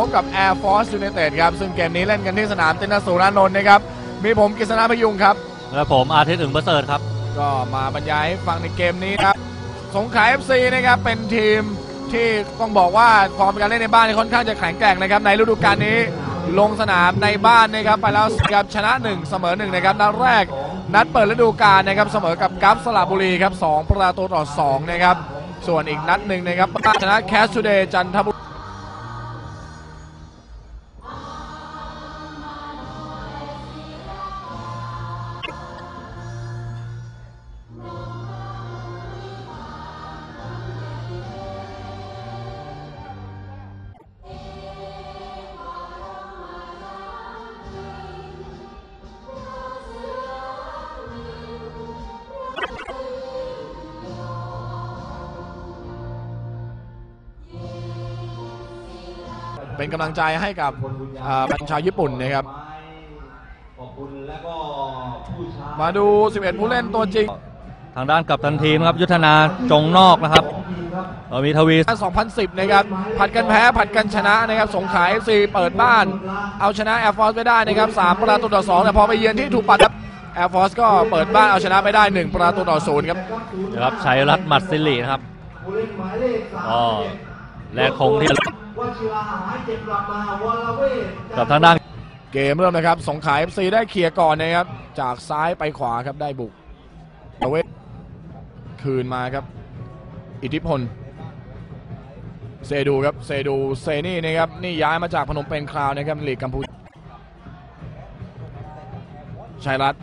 พบกับ Air Force United ครับ ซึ่งเกมนี้เล่นกันที่สนามเตนนาสูรานนท์นะครับ มีผมกฤษณาพยุงครับ และผมอาทิตย์อึ่งประเสริฐครับ ก็มาบรรยายให้ฟังในเกมนี้ครับ สงขลา FC นะครับ เป็นทีมที่ต้องบอกว่าฟอร์มการเล่นในบ้านนี่ค่อนข้างจะแข็งแกร่งนะครับ ในฤดูกาลนี้ลงสนามในบ้านนะครับ ไปแล้วครับชนะ 1 เสมอ1นะครับนัดแรกนัดเปิดฤดูกาลนะครับเสมอกับกัฟสระบุรีครับ2ประตูต่อ2นะครับส่วนอีกนัดหนึ่งนะครับชนะแคสตูเดย์จันทบุรี เป็นกำลังใจให้กับอ่าแฟนชาวญี่ปุ่นนะครับขอบคุณแล้วก็ผู้ชายมาดู 11 ผู้เล่นตัวจริง ทางด้านกัปตันทีมครับ ยุทธนาจงนอกนะครับเรามีทวี 2010 นะครับ ผัดกันแพ้ ผัดกันชนะนะครับ สงขลา FC เปิดบ้าน เอาชนะ Air Force ไปได้นะครับ 3 ประตูต่อ 2 แต่พอไปเยือนที่ถูกปัดครับ Air Force ก็เปิดบ้านเอาชนะไปได้ 1 ประตูต่อ0ครับนะครับชัยรัตน์หมัดสิรินะครับผู้เล่นหมายเลขสามก็แลกธงที่ วชิราหายเจ็บกลับมาวรเวทกับทางด้านเกมเริ่มนะครับ สงขลา FC ได้เคลียร์ก่อนนะครับ จากซ้ายไปขวาครับได้บุกเอาเวทคืนมาครับ อิทธิพล เซดูครับ เซดู เซนี่นะครับ นี่ย้ายมาจากพนมเปญคราวนะครับลีกกัมพูชาชัยรัตน์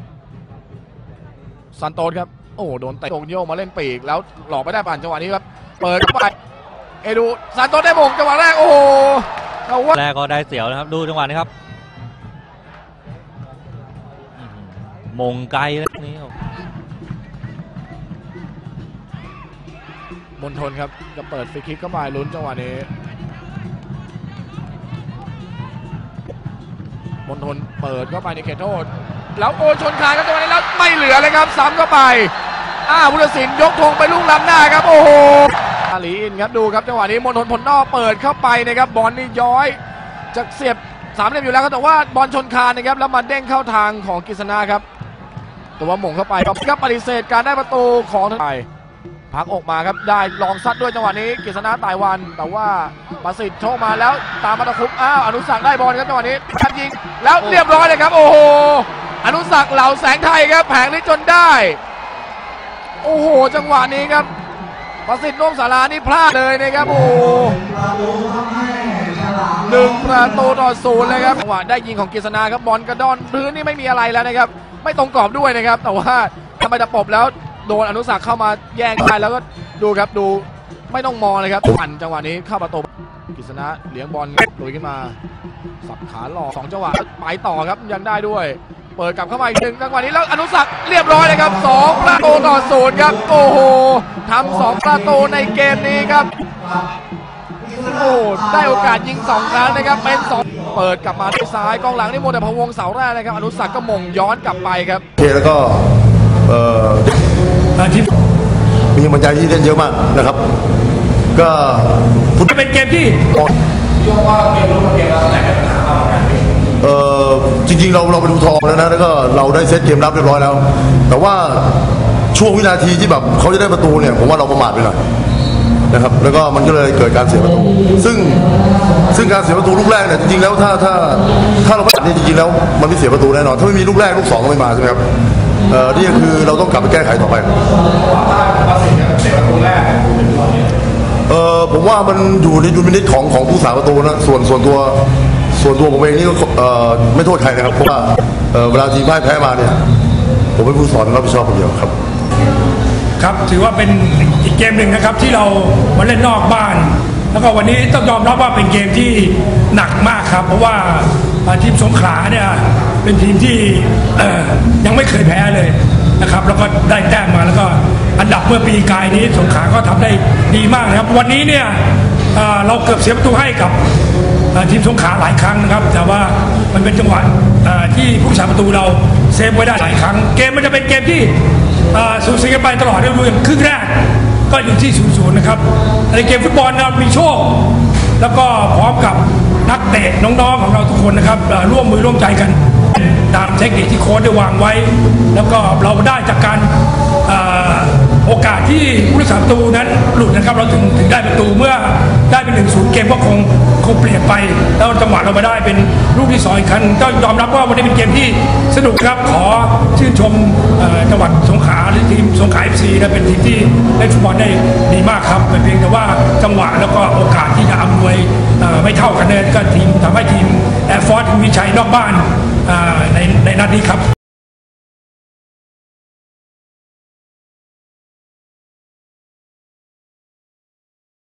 ซันโตสครับ โอ้โหโดนเตะโยกโยกมาเล่นปีก แล้วหลอกไม่ได้ผ่านจังหวะนี้ครับ เปิดเข้าไป เอดูซันโตสได้มงจังหวะแรกโอ้โหเอาว่าแรกก็ได้เสียวนะครับดูจังหวะนี้ครับอื้อหือมงไกลแล้วนี้ครับมนทนครับจะเปิดฟรีคิกเข้าไปลุ้นจังหวะนี้มนทนเปิดเข้าไปในเขตโทษ แล้วโอนชนคานครับจังหวะนี้แล้วไม่เหลือเลยครับซ้ำเข้าไป อ้าวพุทธศิลป์ยกธงไปลูกล้ำหน้าครับ โอ้โห อาลีอินครับดูครับจังหวะนี้มนทนผลนอกเปิดเข้าไปนะครับบอลนี่ย้อยจะเสียบสามเหลี่ยมอยู่แล้วครับแต่ว่าบอลชนคานนะครับแล้วมาเด้งเข้าทางของกฤษณาครับแต่ว่าหม่งเข้าไปครับปฏิเสธการได้ประตูของทางไทยพักออกมาครับได้ลองซัดด้วยจังหวะนี้กฤษณะตายวัน แต่ว่าประสิทธิ์โชคมาแล้วตามมาตะคุบอ้าวอนุสักได้บอลครับจังหวะนี้ชัดยิงแล้วเรียบร้อยเลยครับ โอ้โหอนุสักเหล่าแสงไทยครับแผงนี้จนได้ โอ้โห จังหวะนี้ครับ ประสิทธิ์น่วมสารานี่พลาดเลยนะครับโอ้หนึ่งประตูต่อศูนย์เลยครับจังหวะได้ยิงของกฤษณาครับบอลกระดอนพื้นนี่ไม่มีอะไรแล้วนะครับ ไม่ตรงกรอบด้วยนะครับ แต่ว่าทำไมตะปบแล้วโดนอนุสักเข้ามาแย่งได้แล้วก็ดูครับดูไม่ต้องมองเลยครับปั่นจังหวะนี้เข้าประตูกฤษณะเลี้ยงบอลลุยขึ้นมา สับขาหลอกสองจังหวะไปต่อครับยังได้ด้วย เปิดกลับเข้ามาอีกหนึ่งจังหวะนี้แล้วอนุสักดิ์เรียบร้อยเลยครับสองประตูต่อศูนย์ครับโอ้โหทำสองประตูในเกมนี้ครับโอ้ได้โอกาสยิงสองครั้งนะครับเป็นสองเปิดกลับมาที่ซ้ายกองหลังนี่โมวแต่พะวงเสาแรกนะครับอนุสักดิ์ก็มงย้อนกลับไปครับโอเคแล้วก็เอ่อมีกำลังใจที่เล่นเยอะมากนะครับ ก็ฟุตบอลเป็นเกมที่เอ่อจ ริง ๆ เราเราไปดูทองแล้วนะแล้วก็เราได้เซตเกมรับเรียบร้อยแล้ว แต่ว่าช่วงวินาทีที่แบบเขาจะได้ประตูเนี่ยผมว่าเราประมาทไปหน่อยนะครับแล้วก็มันก็เลยเกิดการเสียประตู ซึ่งซึ่งการเสียประตูลูกแรกเนี่ยจริงๆแล้วถ้าถ้าถ้าเราไม่เนี่ยจริงๆแล้วมันไม่เสียประตูแน่นอนถ้าไม่มีลูกแรกลูกสองก็ไม่มาใช่ไหมครับเอ่อนี่คือเราต้องกลับไปแก้ไขต่อไปเออผมว่ามันอยู่ในดุลพินิจของของผู้สาประตูนะส่วนส่วนตัว ส่วนตัวผมเองนี่ก็เออไม่โทษใครนะครับ เพราะว่าเออเวลาทีมพ่ายแพ้มาเนี่ย ผมเป็นผู้สอนรับผิดชอบคนเดียวครับ ครับถือว่าเป็นอีกเกมหนึ่งนะครับที่เรามาเล่นนอกบ้าน แล้วก็วันนี้ต้องยอมรับว่าเป็นเกมที่หนักมากครับ เพราะว่าทีมสงขลาเนี่ยเป็นทีมที่เอ่อยังไม่เคยแพ้เลยนะครับ แล้วก็ได้แต้มมาแล้วก็อันดับเมื่อปีกายนี้สงขลาก็ทำได้ดีมากนะครับ วันนี้เนี่ยเอ่อเราเกือบเสียประตูให้กับ ทีมสงขาหลายครั้งนะครับ แต่ว่ามันเป็นจังหวะที่ผู้สาประตูเราเซฟไว้ได้หลายครั้ง เกมมันจะเป็นเกมที่สูสีกันไปตลอดฤดูกาลครึ่งแรกก็อยู่ที่0ูนย์นะครับในเกมฟุตบอลเรามีโชค แล้วก็พร้อมกับนักเตะน้องๆของเราทุกคนนะครับร่วมมือร่วมใจกันตามเทคนิคที่โค้ชได้วางไว้ แล้วก็เราได้จากการอโอกาสที่ผู้รักษาประตูนั้นหลุดนะครับ เราถึงถึงได้ประตูเมื่อ ได้เกมก็คงคงเปลี่ยนไป แล้วจังหวะเรามาได้เป็นลูกที่สองอีกครั้งก็ยอมรับว่าวันนี้เป็นเกมที่สนุกครับขอชื่นชมจังหวัดสงขลาหรือทีมสงขลาเอฟซีนะเป็นทีมที่เล่นฟุตบอลได้ดีมากครับเป็นเพียงแต่ว่าจังหวะแล้วก็โอกาสที่จะอำนวยไม่เท่ากันเนี่ยก็ทีมทำให้ทีมแอร์ฟอร์สมีชัยนอกบ้านในในนัดนี้ครับ